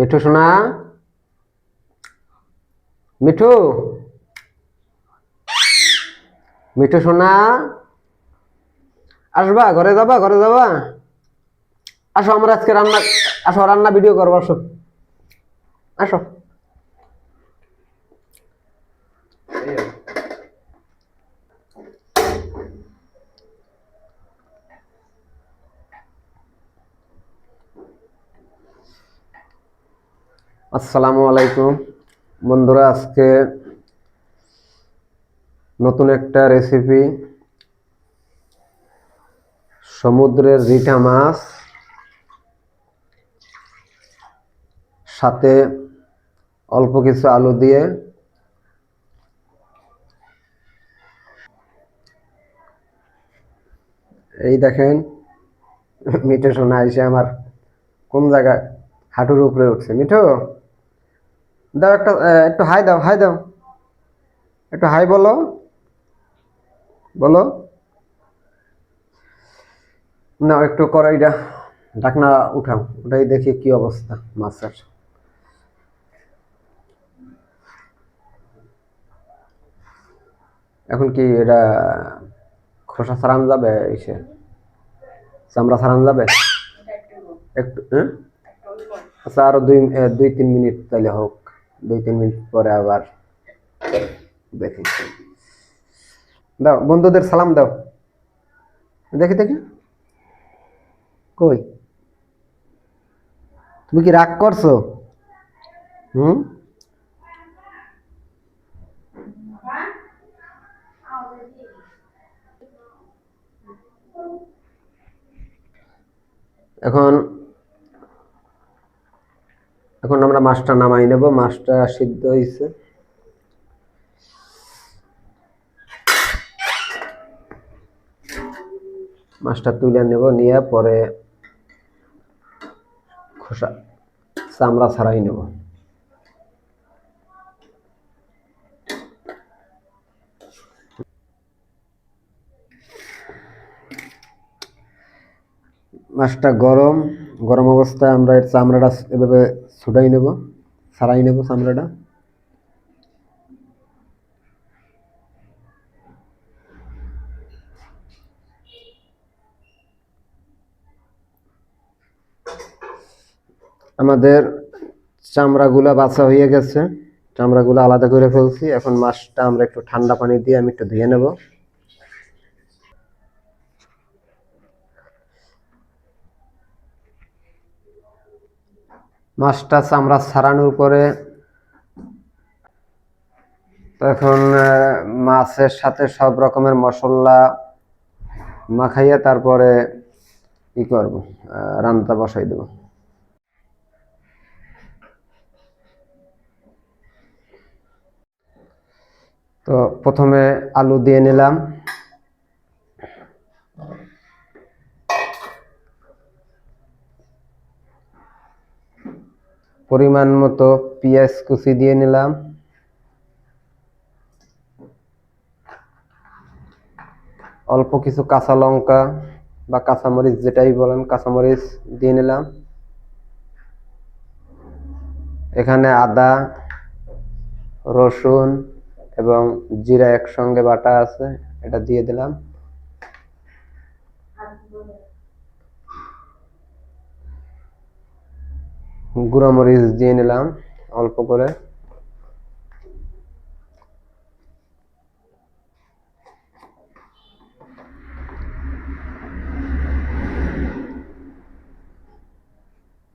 মিঠু সোনা? মিঠু? মিঠু সোনা? আসবা, ঘরে যাবা ঘরে যাবা। আসো, আমরা আজকে রান্না আসো, রান্না ভিডিও করব, আসো। আসো। আসসালামু আলাইকুম। বন্ধুরা, আজকে নতুন একটা রেসিপি সমুদ্রের রিঠা মাছ, সাথে অল্প কিছু আলু দিয়ে। এই দেখেন, মিঠে শোনা এসে আমার কোন জায়গায় হাঁটুর উপরে উঠছে। মিঠু? দাও একটা একটু হাই দাও হাই দাও। একটু হাই বলো। বলো। না একটু কড়াইটা ঢাকনা উঠাও ওটাই দেখি কি অবস্থা মাছের। এখন কি এটা খোসা সারান যাবে এসে চামড়া সারান যাবে? একটু হ্যাঁ? আচ্ছা আরও দুই দুই তিন মিনিট তাহলে হোক। দুই, তিন মিনিট পরে আবার দেখি। দাও, বন্ধুদের সালাম দাও। দেখি দেখি। কই? তুমি কি রাগ করছ? হুম? এখন এখন আমরা মাছটা নামাই নেব, মাছটা সিদ্ধ হয়েছে মাছটা তুলে নেব, নিয়ে পরে খোসা, চামড়া ছাড়াই নেব। মাছটা গরম গরম অবস্থায় আমরা এর চামড়াটা এভাবে ছুটাই নেব ছাড়াই নেব চামড়াটা। আমাদের চামড়াগুলা বাছা হয়ে গেছে। চামড়াগুলো আলাদা করে ফেলছি। এখন মাছটা আমরা একটু ঠান্ডা পানি দিয়ে আমি একটু ধুয়ে নেব। মাছটা চামড়া ছাড়ানোর পরে তখন মাছের সাথে সব রকমের মশলা মাখাইয়া তারপরে কি করব রান্না বসাই দেব। তো প্রথমে আলু দিয়ে নিলাম। পরিমাণ মতো পেঁয়াজ কুচি দিয়ে নিলাম। অল্প কিছু কাঁচা লঙ্কা বা কাঁচামরিচ, যেটাই বলেন কাঁচামরিচ দিয়ে নিলাম। এখানে আদা, রসুন এবং জিরা একসঙ্গে বাটা আছে, এটা দিয়ে দিলাম। গুঁড়া মরিচ দিয়ে নিলাম, অল্প করে।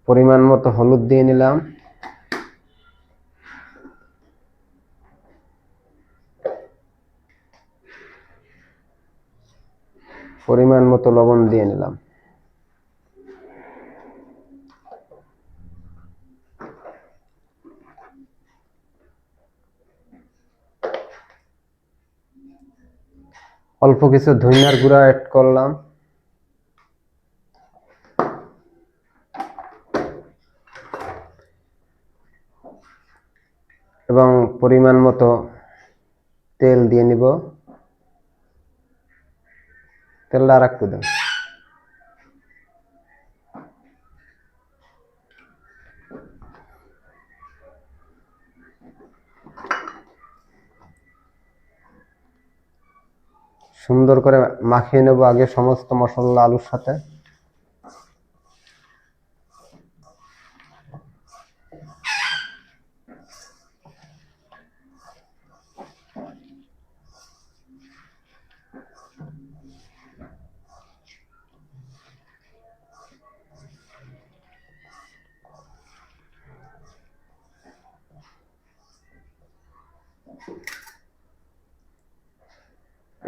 পরিমাণ মতো হলুদ দিয়ে নিলাম। পরিমাণ মতো লবণ দিয়ে নিলাম। অল্প কিছু ধনিয়ার গুঁড়া অ্যাড করলাম। এবং পরিমাণ মতো তেল দিয়ে নিব। তেলটা আর একটু দেন। সুন্দর করে মাখিয়ে নেব আগে সমস্ত মশলা আলুর সাথে।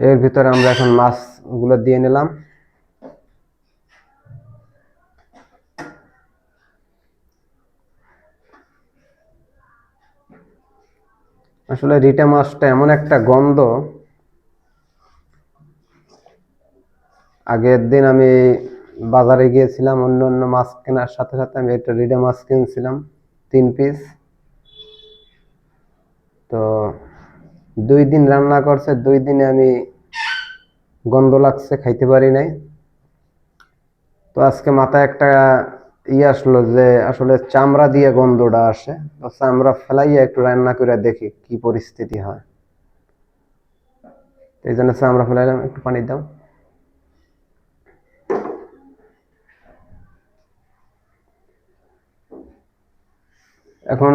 এর ভিতরে আমরা এখন মাছগুলো দিয়ে নিলাম। আসলে রিটা মাছটা এমন একটা গন্ধ। আগের দিন আমি বাজারে গিয়েছিলাম, অন্য অন্য মাছ কেনার সাথে সাথে আমি একটা রিডা মাছ কিনছিলাম, তিন পিস তো দুই দিন রান্না করছে, দুই দিনে আমি গন্ধ লাগছে, খাইতে পারি নাই। তো আজকে মাথায় একটা ই আসলো যে আসলে চামড়া দিয়ে গন্ধটা আসে। তো চামড়া ফেলাইয়া একটু রান্না করে দেখি কি পরিস্থিতি হয়। এই জন্য চামড়া ফেলাইলাম, একটু পানি দাও। এখন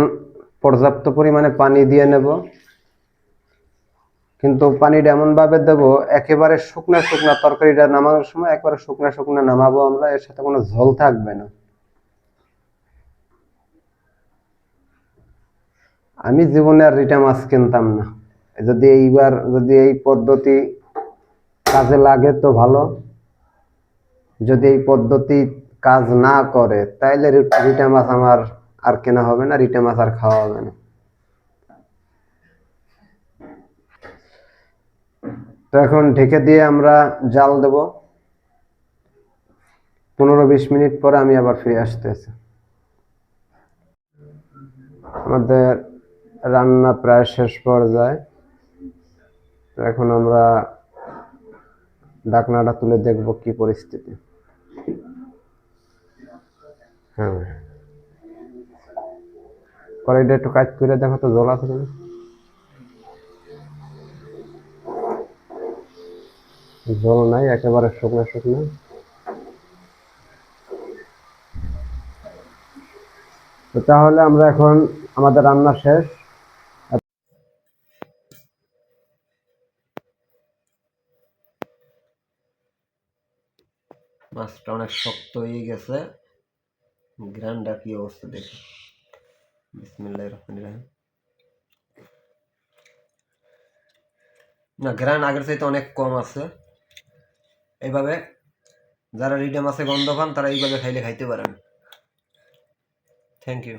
পর্যাপ্ত পরিমাণে পানি দিয়ে নেব। কিন্তু পানিটা এমন ভাবে দেবো, একেবারে শুকনা শুকনা তরকারিটা নামানোর সময় একবারে শুকনা শুকনা নামাবো আমরা, এর সাথে কোনো ঝোল থাকবে না। আমি জীবনে আর রিটা মাছ কিনতাম না। যদি এইবার, যদি এই পদ্ধতি কাজে লাগে তো ভালো। যদি এই পদ্ধতি কাজ না করে, তাইলে রিটা মাছ আমার আর কেনা হবে না, রিটা মাছ আর খাওয়া হবে না। তো এখন ঢেকে দিয়ে আমরা জাল দেব। পনেরো বিশ মিনিট পরে আমি আবার ফিরে আসতেছি। আমাদের রান্না প্রায় শেষ পর্যায়ে। এখন আমরা ঢাকনাটা তুলে দেখব কি পরিস্থিতি। হ্যাঁ। কড়াইটা একটু কাজ করে দেখো তো, জল আছে জল নাই, একেবারে শুকনো শুকনো। তো তাহলে আমরা এখন আমাদের রান্না শেষ। মাছটা অনেক শক্ত হয়ে গেছে। গ্রানটা কি অবস্থা দেখি। বিসমিল্লাহ না গ্রান আগের চাইতে অনেক কম আছে। এইভাবে যারা রিডে মাছে গন্ধ পান তারা এইভাবে খাইলে খাইতে পারেন। Thank you